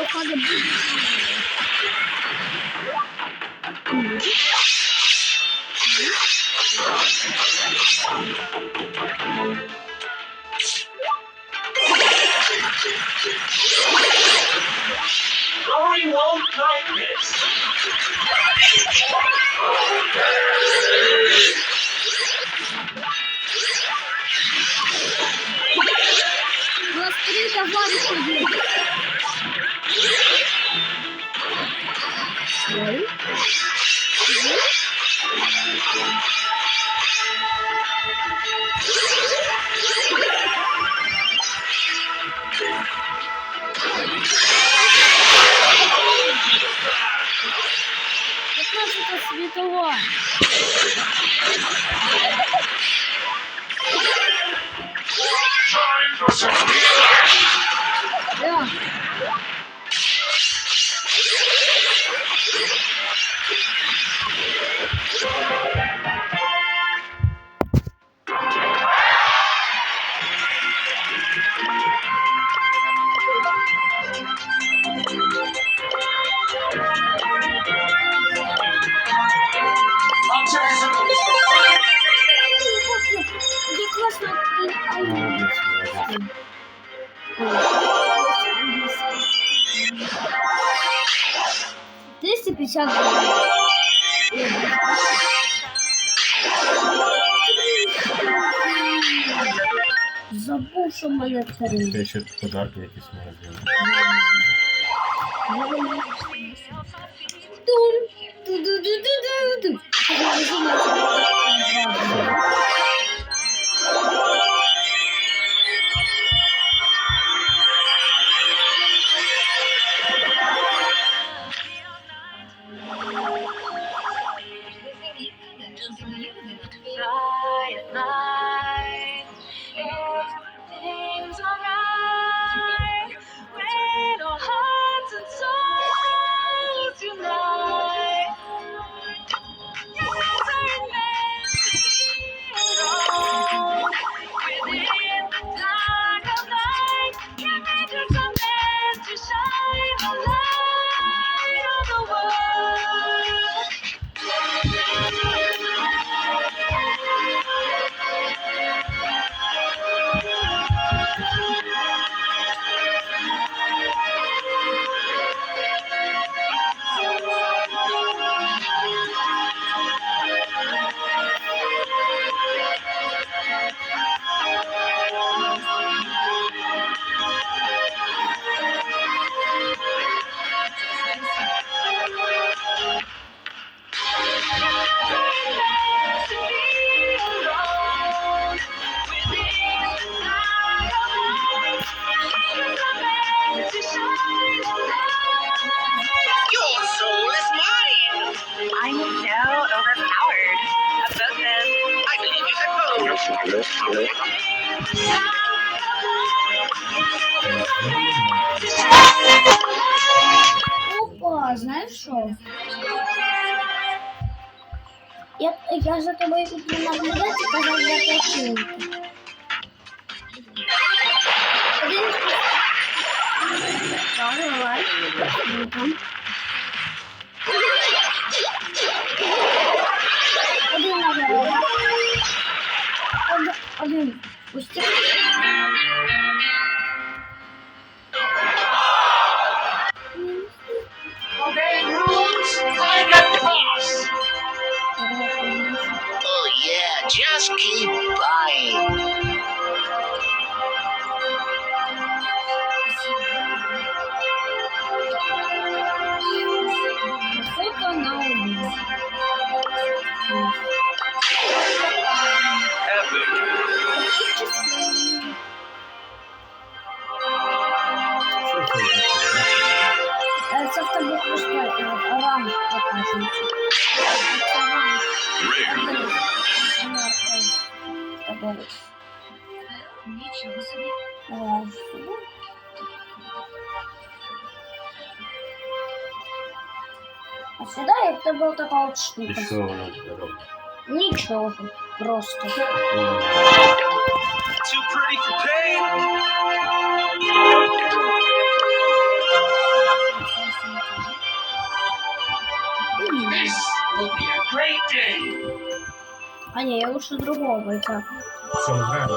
O kadar won't like this. Просто это Figueroa. Триста пятьдесят Забув, що в мене три. Ти ще подарки якісь магазини. Я, я за тобой буду наблюдать и сказать за противника. Давай, давай. Один, наверное. Один. Пусти. just keep buying. просто е, ранг показується. Це ранг. Тебе Нічого собі. Давай сюди. А сюди як в тебе така от І штука. що воно робить? Нічого. Просто. Ну, Too pretty for pain. А ні, я лучше другого бойця. Що ми граємо?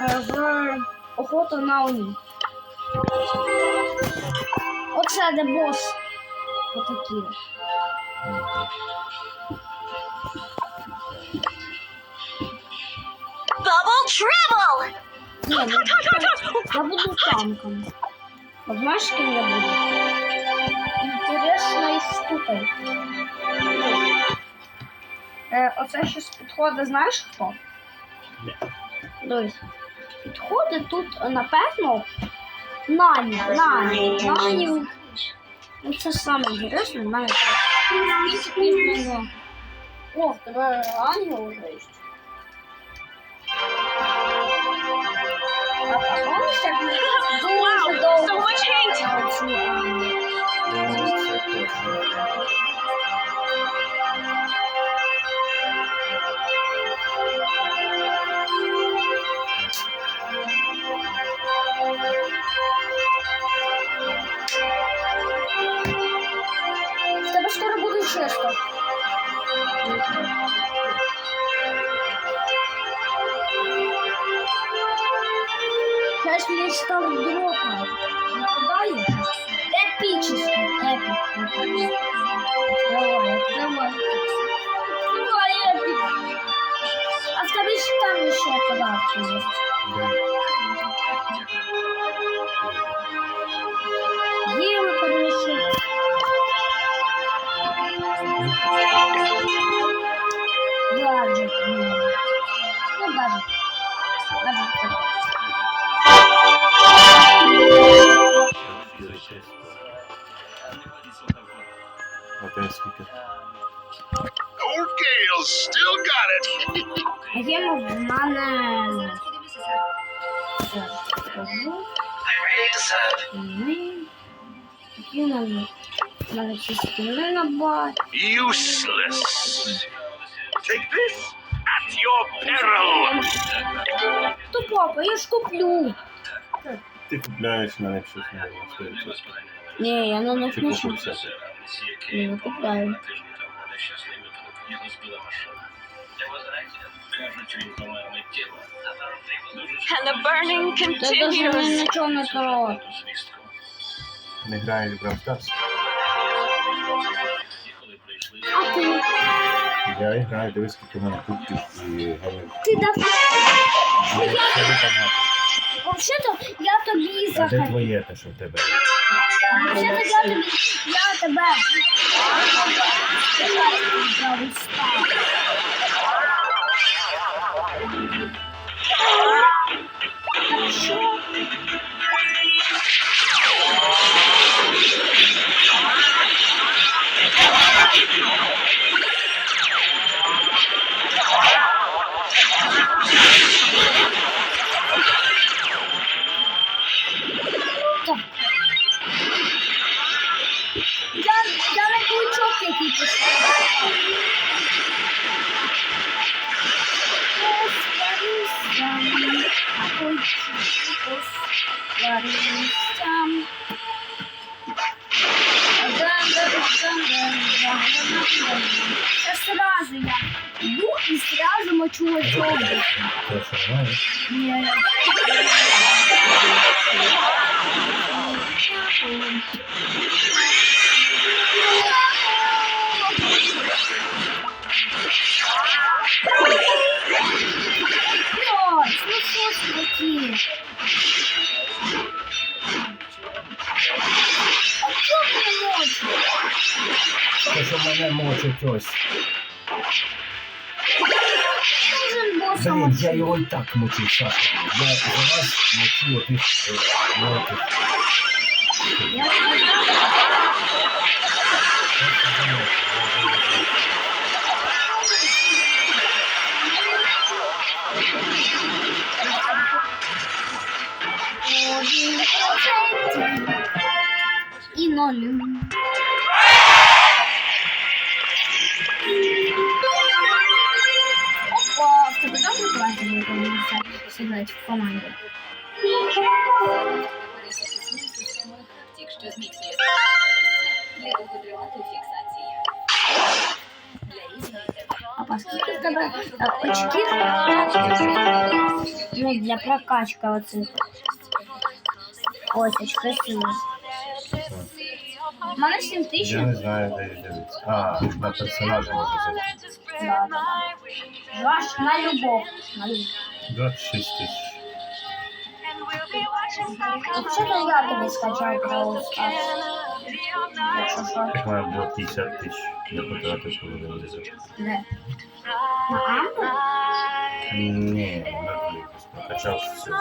Е, В охота на Оні. Оце де бос. Отакі. Мгм. Bubble Trouble! Ні, ну, я буду танком. От знаєш, ким я буду? Інтересною штукою. Е, оце щось підходить, знаєш хто? Дивись. Підходить тут, напевно, Нані. Нані. Нані. Ну, це саме інтересне, Нані. О, в тебе ангел вже є. А помниш, як ми дуже довго це. скоро буде чисто. Не знаю. Сейчас мне стал дропать. Куда я? Эпический. Эпик. эпик. Давай, давай. Давай, эпик. А в тебе ж там еще подарки есть. Да. Useless. Take this at your peril. То папа, я ж куплю. Ти купляєш на них щось нове? Ні, я на них не. Ні, не купляю. And the burning continues. нічого не то. Не граєш в Brawl Stars? А ти? Я і граю, дивись, скільки в мене кубків і героїв. Ти дав... Взагалі-то я тобі А де захотів. твоє те, що в тебе? Взагалі-то я тобі... Я тебе... Я. Música Сейчас сразу я иду и сразу мочу очок. Те, що мене мочить ось. Блін, я його і так мочу, Саша. Я за вас мочу отих е, мелких. ноль. сидить в команді. Тік, що зміцнює для довготривалої фіксації. Для різної А по скільки в тебе е, очків? Ну, для прокачки оцих. Ось, очки сили. У мене 7 тисяч. Я не знаю, де їх дивитися. А, на персонажа можу взяти. Да, да. Ваш на любов. На любов. Zatrzysty. Dlaczego ja tobie skończyłam Brawl Jak mają było pisać tyś do kotlatu powiązane? Nie. Na Amber? Nie, na Kaczowscy.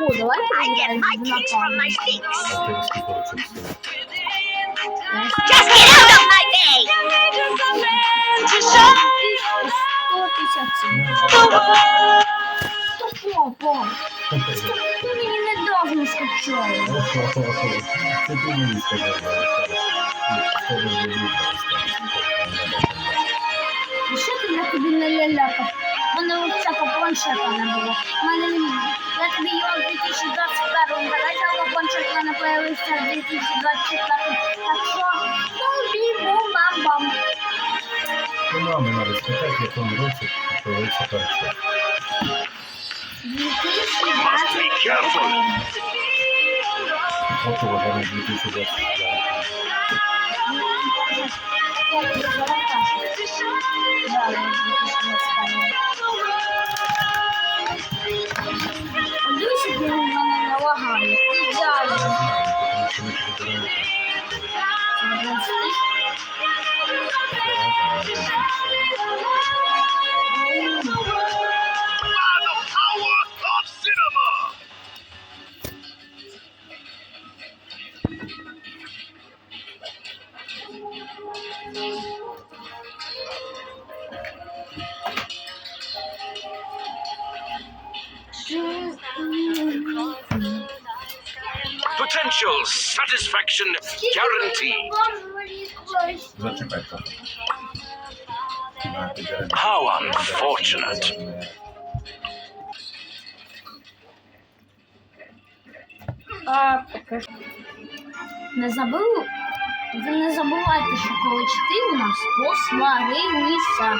Ooh, the light is getting my teeth from my cheeks. Just get out of my face! Тупо! Ти мені що ти я тобі не лялякав? Мене оця по планшета не було. Мене я тобі його 2000 місяця 2020 Так що, ну, бі-бу-бам-бам. Ну, мами надо спитати, в якому році відбувається перше. 2020 От у вагоні 2020. Я не знаю, що це. Да, 2020. Potential satisfaction. Зачекай трохи. How unfortunate. А, поки що. Не забув. Ви не забувайте, що кулички у нас посварилися.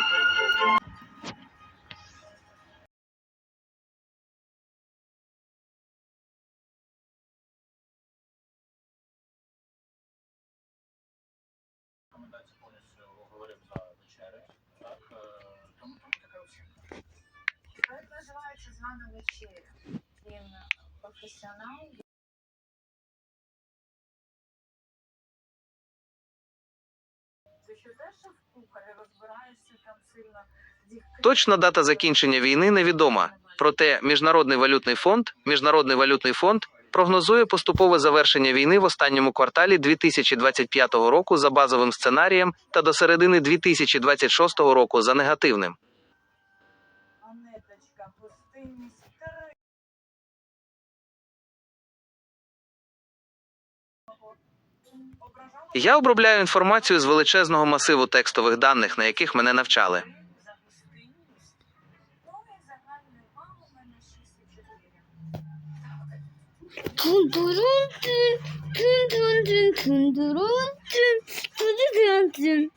Звана вечеря. Він професіонал. Ти що теж шеф-кухар розбираєшся там сильно Точна дата закінчення війни невідома. Проте Міжнародний валютний фонд Міжнародний валютний фонд прогнозує поступове завершення війни в останньому кварталі 2025 року за базовим сценарієм та до середини 2026 року за негативним. Я обробляю інформацію з величезного масиву текстових даних, на яких мене навчали. За гостинність. І загальний бал у мене 6,4. Тун-турун-тун, тун-тун-тун, тун-турун-тун, тун-тун-тун.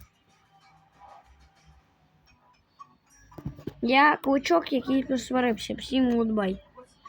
Я куличок, який посварився. Всім гудбай.